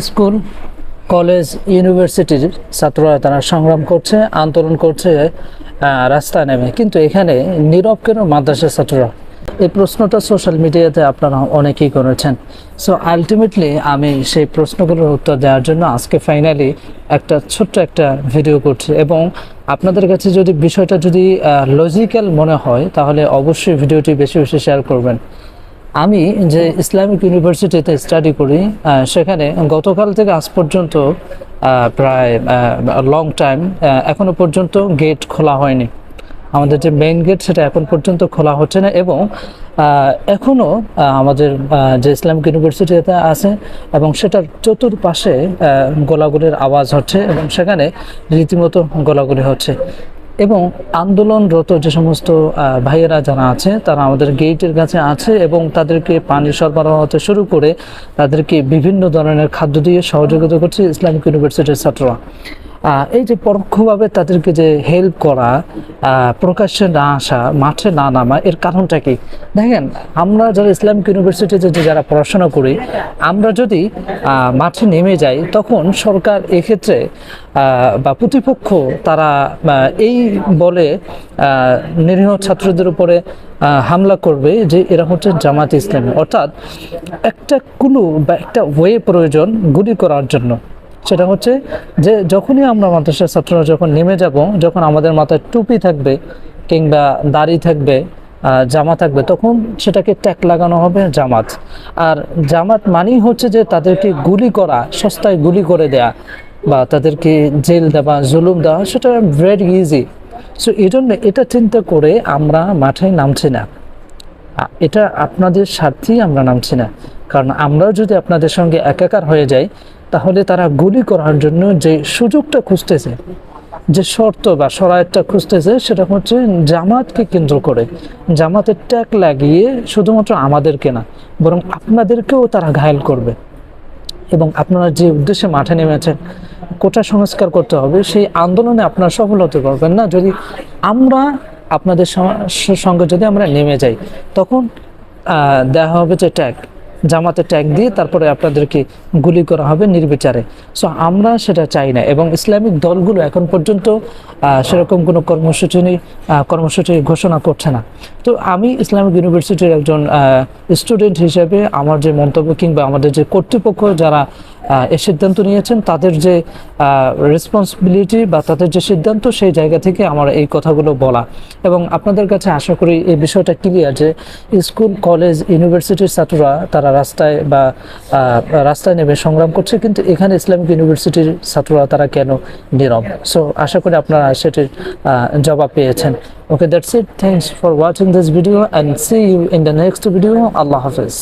School, college, ইউনিভার্সিটির ছাত্ররা তারা সংগ্রাম করছে, আন্দোলন করছে রাস্তায় নেমে। কিন্তু এখানে নীরব কেন মাদ্রাসার ছাত্ররা? এই প্রশ্নটা সোশ্যাল মিডিয়াতে আপনারা অনেকেই করেছেন। সো আলটিমেটলি আমি সেই প্রশ্নগুলোর উত্তর দেওয়ার জন্য আজকে ফাইনালি একটা ছোট্ট একটা ভিডিও করছি। এবং আপনাদের কাছে যদি বিষয়টা যদি লজিক্যাল মনে হয়, তাহলে অবশ্যই ভিডিওটি বেশি বেশি শেয়ার করবেন। আমি যে ইসলামিক ইউনিভার্সিটিতে স্টাডি করি সেখানে গতকাল থেকে আজ পর্যন্ত প্রায় লং টাইম এখনও পর্যন্ত গেট খোলা হয়নি। আমাদের যে মেইন গেট সেটা এখন পর্যন্ত খোলা হচ্ছে না এবং এখনও আমাদের যে ইসলামিক ইউনিভার্সিটিতে আছে এবং সেটার চতুর্পাশে গোলাগুলির আওয়াজ হচ্ছে এবং সেখানে রীতিমতো গোলাগুলি হচ্ছে। এবং আন্দোলনরত যে সমস্ত ভাইয়েরা যারা আছে, তারা আমাদের গেটের কাছে আছে এবং তাদেরকে পানি সরবরাহ হতে শুরু করে তাদেরকে বিভিন্ন ধরনের খাদ্য দিয়ে সহযোগিতা করছে ইসলামিক ইউনিভার্সিটির ছাত্ররা। এই যে পরোক্ষভাবে তাদেরকে যে হেল্প করা প্রকাশ্যে না আসা, মাঠে না নামা, এর কারণটা কি? দেখেন, আমরা যারা ইসলামিক ইউনিভার্সিটিতে যে যারা পড়াশোনা করি, আমরা যদি মাঠে নেমে যাই, তখন সরকার এক্ষেত্রে বা প্রতিপক্ষ তারা এই বলে নিরীহ ছাত্রদের উপরে হামলা করবে যে এরা হচ্ছে জামাত ইসলামী। অর্থাৎ একটা কুলু বা একটা ওয়ে প্রয়োজন গুলি করার জন্য। সেটা হচ্ছে যে যখনই আমরা মাদ্রাসার ছাত্ররা যখন নেমে যাব, যখন আমাদের মাথায় টুপি থাকবে কিংবা দাড়ি থাকবে জামা থাকবে, তখন সেটাকে ট্যাক লাগানো হবে জামাত। আর জামাত মানেই হচ্ছে যে তাদেরকে গুলি করা, সস্তায় গুলি করে দেয়া বা তাদেরকে জেল দেওয়া, জুলুম দেওয়া, সেটা ভেরি ইজি সো এই জন্য এটা চিন্তা করে আমরা মাঠে নামছি না। এটা আপনাদের স্বার্থেই আমরা নামছি না। কারণ আমরাও যদি আপনাদের সঙ্গে একাকার হয়ে যাই তাহলে তারা গুলি করার জন্য যে সুযোগটা খুঁজতেছে, যে শর্ত বা সরায়তটা খুঁজতেছে, সেটা হচ্ছে জামাতকে কেন্দ্র করে। জামাতের ট্যাগ লাগিয়ে শুধুমাত্র আমাদেরকে না, বরং আপনাদেরকেও তারা ঘায়েল করবে। এবং আপনারা যে উদ্দেশ্যে মাঠে নেমেছেন, কোটা সংস্কার করতে হবে, সেই আন্দোলনে আপনারা সফল হতে পারবেন না। যদি আমরা আপনাদের সঙ্গে যদি আমরা নেমে যাই, তখন দেওয়া হবে যে ট্যাগ। জামাতে ট্যাগ দিয়ে তারপরে আপনাদেরকে গুলি করা হবে নির্বিচারে। সো আমরা সেটা চাই না এবং ইসলামিক দলগুলো এখন পর্যন্ত সেরকম কোনো কর্মসূচি কর্মসূচি ঘোষণা করছে না। তো আমি ইসলামিক ইউনিভার্সিটির একজন স্টুডেন্ট হিসেবে আমার যে মন্তব্য কিংবা আমাদের যে কর্তৃপক্ষ যারা এ সিদ্ধান্ত নিয়েছেন। তাদের যে রেসপন্সিবিলিটি বা তাদের যে সিদ্ধান্ত, সেই জায়গা থেকে আমার এই কথাগুলো বলা। এবং আপনাদের কাছে আশা করি এই বিষয়টা ক্লিয়ার যে, স্কুল, কলেজ, ইউনিভার্সিটির ছাত্ররা তারা রাস্তায় বা রাস্তায় নেমে সংগ্রাম করছে, কিন্তু এখানে ইসলামিক ইউনিভার্সিটির ছাত্ররা তারা কেন নীরব? সো আশা করি আপনারা সেটির জবাব পেয়েছেন। Okay that's it thanks for watching this video and see you in the next video Allah Hafiz.